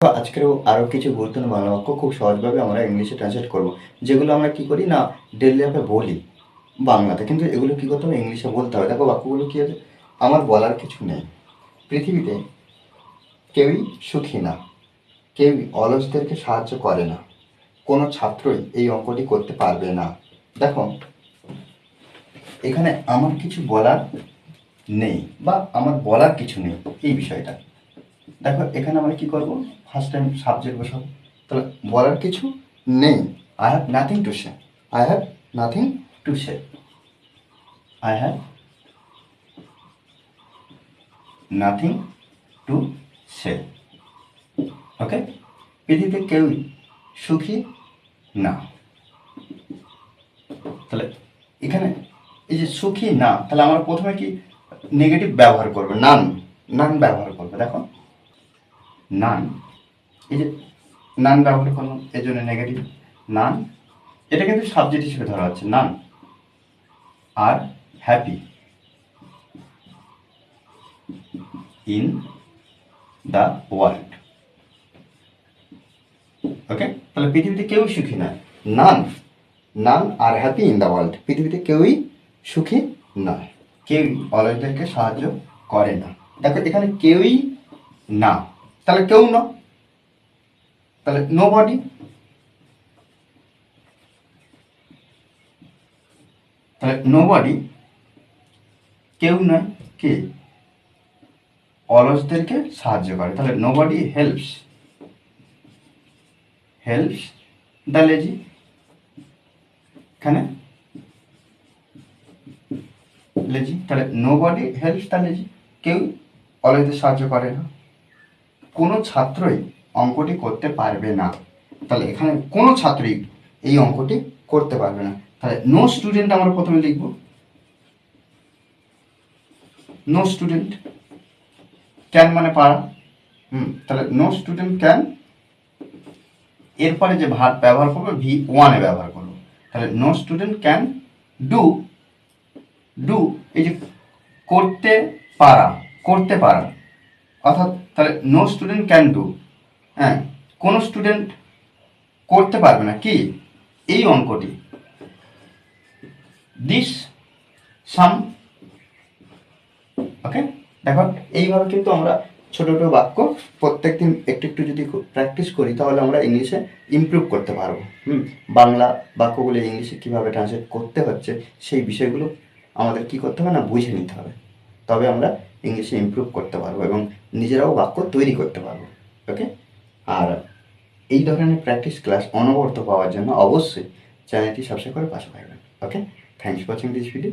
তো আজকেরও আরও কিছু গুরুত্বপূর্ণ বাংলা বাক্য খুব সহজভাবে আমরা ইংলিশে ট্রান্সলেট করব। যেগুলো আমরা কি করি না ডেলি লাইফে বলি। বাংলাতে। কিন্তু এগুলো কী করতে হবে? ইংলিশে বলতে হবে। দেখো বাক্যগুলো কী আছে? আমার বলার কিছু নেই। পৃথিবীতে কেউই সুখী না। কেউই অলসদেরকে সাহায্য করে না। কোনো ছাত্রই এই অঙ্কটি করতে পারবে না। দেখো, এখানে আমার কিছু বলার নেই বা আমার বলার কিছু নেই এই বিষয়টা। দেখো, এখানে আমরা কি করব? ফার্স্ট টাইম সাবজেক্ট বসাবো। তাহলে বলার কিছু নেই। I have nothing to say I have nothing to say I have nothing to say okay পৃথিবীতে কেউই সুখী না। তাহলে এখানে এই যে সুখী না, তাহলে আমরা প্রথমে কি নেগেটিভ ব্যবহার করবে? নান নান ব্যবহার করবে। দেখো। নান এই যে নান ব্যবহার করলাম এই জন্য নেগেটিভ নান এটা কিন্তু সাবজেক্ট হিসেবে ধরা হচ্ছে none are happy in the world okay তাহলে পৃথিবীতে কেউই সুখী নয় none none are happy in the world পৃথিবীতে কেউই সুখী নয় কেউই অলসদেরকে সাহায্য করে না। দেখো, এখানে কেউই না। তাহলে কেউ না। তাহলে নো বডি তাহলে নো বডি কেউ নয়, কে? অলসদেরকে সাহায্য করে। তাহলে nobody helps helps the lazy এখানে? লেজি তাহলে nobody helps the lazy কেউ অলসদের সাহায্য করে না। কোনো ছাত্রই অঙ্কটি করতে পারবে না। তাহলে এখানে কোনো ছাত্রই এই অঙ্কটি করতে পারবে না। তাহলে নো স্টুডেন্ট আমরা প্রথমে লিখব। নো স্টুডেন্ট ক্যান মানে পারা। হুম, তাহলে নো স্টুডেন্ট ক্যান এরপরে যে ভাত ব্যবহার করব ভি ওয়ানে ব্যবহার করব। তাহলে no student can do do এই যে করতে পারা করতে পারা। অর্থাৎ তাহলে নো স্টুডেন্ট ক্যান ডু হ্যাঁ কোনো স্টুডেন্ট করতে পারবে না। কি? এই অঙ্কটি। দিস সাম ওকে দেখো, এইভাবে কিন্তু আমরা ছোটো ছোটো বাক্য প্রত্যেকদিন একটু একটু যদি প্র্যাকটিস করি, তাহলে আমরা ইংলিশে ইমপ্রুভ করতে পারব। হুম? বাংলা বাক্যগুলো ইংলিশে কীভাবে ট্রান্সলেট করতে হচ্ছে, সেই বিষয়গুলো আমাদের কি করতে হবে না, বুঝে নিতে হবে। তবে আমরা ইংলিশে ইম্প্রুভ করতে পারব এবং নিজেরাও বাক্য তৈরি করতে পারব ওকে আর এই ধরনের প্র্যাকটিস ক্লাস অনবর্ত পাওয়ার জন্য অবশ্যই চ্যানেলটি সাবস্ক্রাইব করে পাশে থাকবেন okay thanks for watching this video